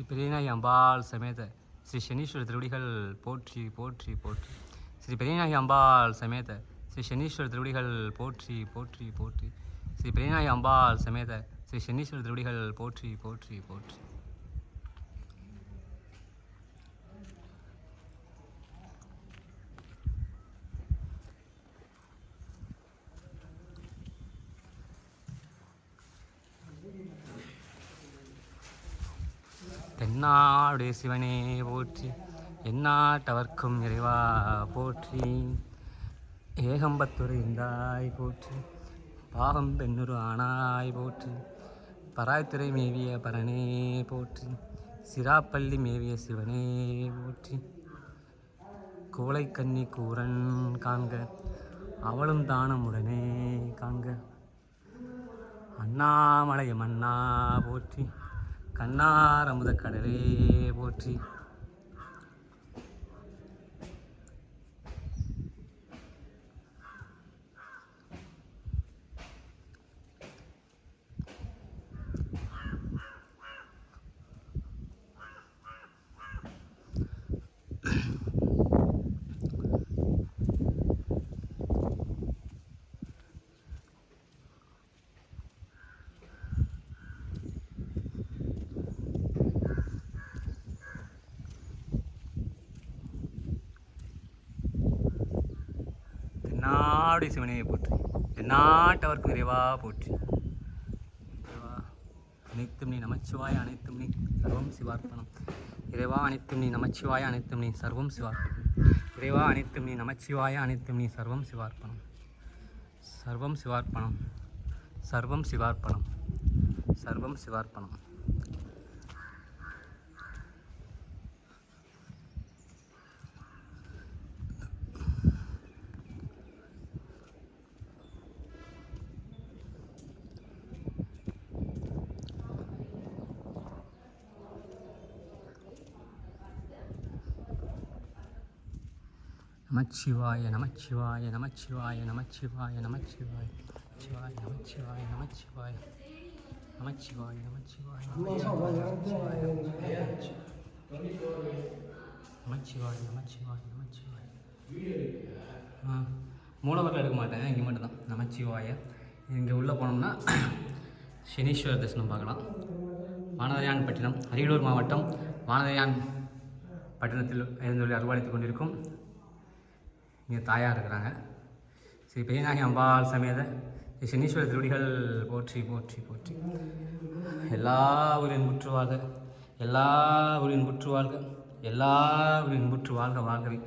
ஸ்ரீ அம்பாள் சமேத ஸ்ரீ சனீஸ்வர திருவடிகள் போற்றி போற்றி போற்றி. ஸ்ரீ பெரியநாயகி அம்பாள் சமேத ஸ்ரீ சனீஸ்வர திருவடிகள் போற்றி போற்றி போற்றி. ஸ்ரீ பெரியநாயகி அம்பாள் சமேத ஸ்ரீ சனீஸ்வர திருவடிகள் போற்றி போற்றி போற்றி. என்னாடைய சிவனே போற்றி எந்நாட்டவர்க்கும் இறைவா போற்றி. ஏகம்பத்துரு இந்தாய் போற்றி பாகம் பெண்ணுரு ஆனாய் போற்றி. பராய்த்துறை மேவிய பரனே போற்றி சிராப்பள்ளி மேவிய சிவனே போற்றி. கோழைக்கன்னி கூரன் காண்க அவளும் தானமுடனே காண்க. அண்ணாமலை மன்னா போற்றி. கண்ணார் அமுத கடலே போற்றி. தென்னாடு சிவனையை போற்றி. தென்னாட்டவர்க்கும் இறைவா போற்றி. அனைத்தும் நீ நமச்சிவாய அனைத்தும் நீ சர்வம் சிவார்ப்பணம். இறைவா அனைத்தும் நீ நமச்சிவாய அனைத்தும் நீ சர்வம் சிவார்ப்பணம். இறைவா அனைத்தும் நீ நமச்சிவாய அனைத்தும் நீ சர்வம் சிவார்ப்பணம். சர்வம் சிவார்ப்பணம். சர்வம் சிவார்ப்பணம். சர்வம் சிவார்ப்பணம். நமச்சிவாய நமச்சிவாய நமச்சிவாய நமச்சிவாய நமச்சிவாய சிவாய நமச்சிவாய நமச்சிவாய நமச்சிவாய நமச்சிவாய நமச்சிவாய நமச்சிவாய நமச்சிவாய நமச்சிவாய மூலவர்கள் எடுக்க மாட்டேன் இங்கே மட்டும்தான் நமச்சிவாய இங்கே உள்ளே போனோம்னா சனீஸ்வரர் தரிசனம் பார்க்கலாம் வானதயான் பட்டினம் அரியலூர் மாவட்டம் வானதயான் பட்டினத்தில் எழுந்தொழி அருள்வாளித்துக் கொண்டிருக்கும் இங்கே தாயார் இருக்கிறாங்க. ஸ்ரீ பெரியநாயகி அம்பாள் சமேத. ஸ்ரீ சனீஸ்வர திருவடிகள் போற்றி போற்றி போற்றி. எல்லா ஊரின் முற்று வாழ்க. எல்லா ஊரின் முற்று வாழ்க. எல்லா ஊரின் முற்று வாழ்க வாழ்கவே.